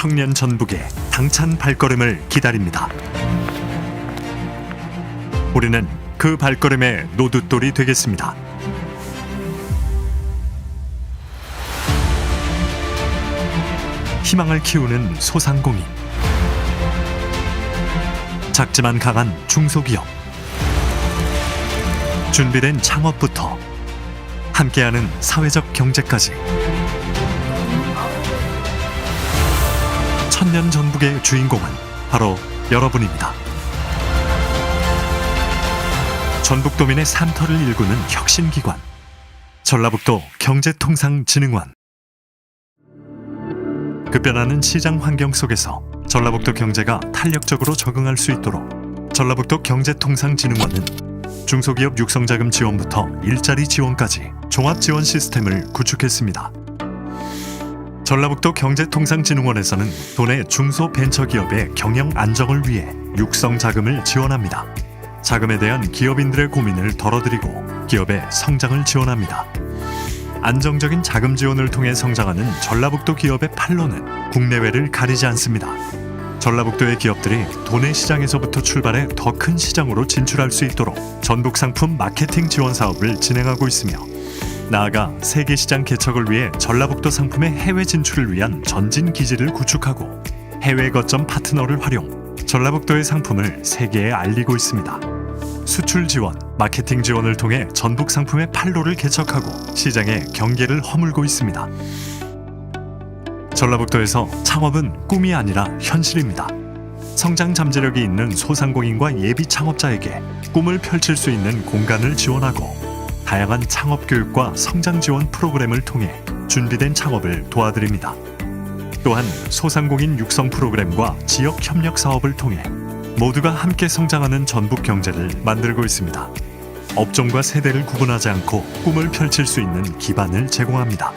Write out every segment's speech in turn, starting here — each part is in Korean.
청년 전북의 당찬 발걸음을 기다립니다. 우리는 그 발걸음의 노둣돌이 되겠습니다. 희망을 키우는 소상공인 작지만 강한 중소기업 준비된 창업부터 함께하는 사회적 경제까지 천년 전북의 주인공은 바로 여러분입니다. 전북도민의 산터를 일구는 혁신기관 전라북도 경제통상진흥원 급변하는 시장 환경 속에서 전라북도 경제가 탄력적으로 적응할 수 있도록 전라북도 경제통상진흥원은 중소기업 육성자금 지원부터 일자리 지원까지 종합 지원 시스템을 구축했습니다. 전라북도 경제통상진흥원에서는 도내 중소벤처기업의 경영 안정을 위해 육성 자금을 지원합니다. 자금에 대한 기업인들의 고민을 덜어드리고 기업의 성장을 지원합니다. 안정적인 자금 지원을 통해 성장하는 전라북도 기업의 판로는 국내외를 가리지 않습니다. 전라북도의 기업들이 도내 시장에서부터 출발해 더 큰 시장으로 진출할 수 있도록 전북 상품 마케팅 지원 사업을 진행하고 있으며 나아가 세계 시장 개척을 위해 전라북도 상품의 해외 진출을 위한 전진 기지를 구축하고 해외 거점 파트너를 활용 전라북도의 상품을 세계에 알리고 있습니다. 수출 지원, 마케팅 지원을 통해 전북 상품의 판로를 개척하고 시장의 경계를 허물고 있습니다. 전라북도에서 창업은 꿈이 아니라 현실입니다. 성장 잠재력이 있는 소상공인과 예비 창업자에게 꿈을 펼칠 수 있는 공간을 지원하고 다양한 창업 교육과 성장 지원 프로그램을 통해 준비된 창업을 도와드립니다. 또한 소상공인 육성 프로그램과 지역 협력 사업을 통해 모두가 함께 성장하는 전북 경제를 만들고 있습니다. 업종과 세대를 구분하지 않고 꿈을 펼칠 수 있는 기반을 제공합니다.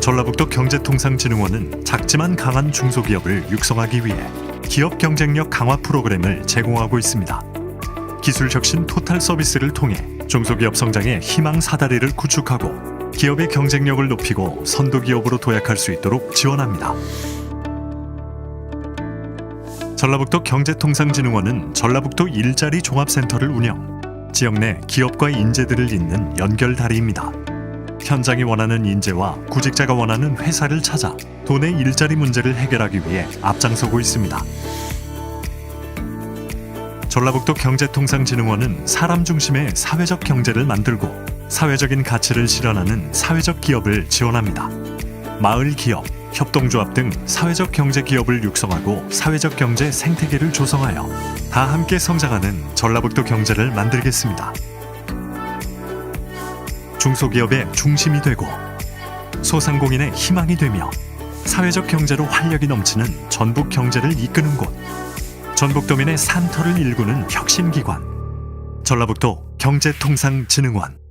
전라북도 경제통상진흥원은 작지만 강한 중소기업을 육성하기 위해 기업 경쟁력 강화 프로그램을 제공하고 있습니다. 기술 혁신 토탈 서비스를 통해 중소기업 성장의 희망 사다리를 구축하고 기업의 경쟁력을 높이고 선도 기업으로 도약할 수 있도록 지원합니다. 전라북도 경제통상진흥원은 전라북도 일자리 종합센터를 운영, 지역 내 기업과 인재들을 잇는 연결다리입니다. 현장이 원하는 인재와 구직자가 원하는 회사를 찾아 도내 일자리 문제를 해결하기 위해 앞장서고 있습니다. 전라북도 경제통상진흥원은 사람 중심의 사회적 경제를 만들고 사회적인 가치를 실현하는 사회적 기업을 지원합니다. 마을 기업, 협동조합 등 사회적 경제 기업을 육성하고 사회적 경제 생태계를 조성하여 다 함께 성장하는 전라북도 경제를 만들겠습니다. 중소기업의 중심이 되고 소상공인의 희망이 되며 사회적 경제로 활력이 넘치는 전북 경제를 이끄는 곳 전북도민의 산터를 일구는 혁신기관. 전라북도 경제통상진흥원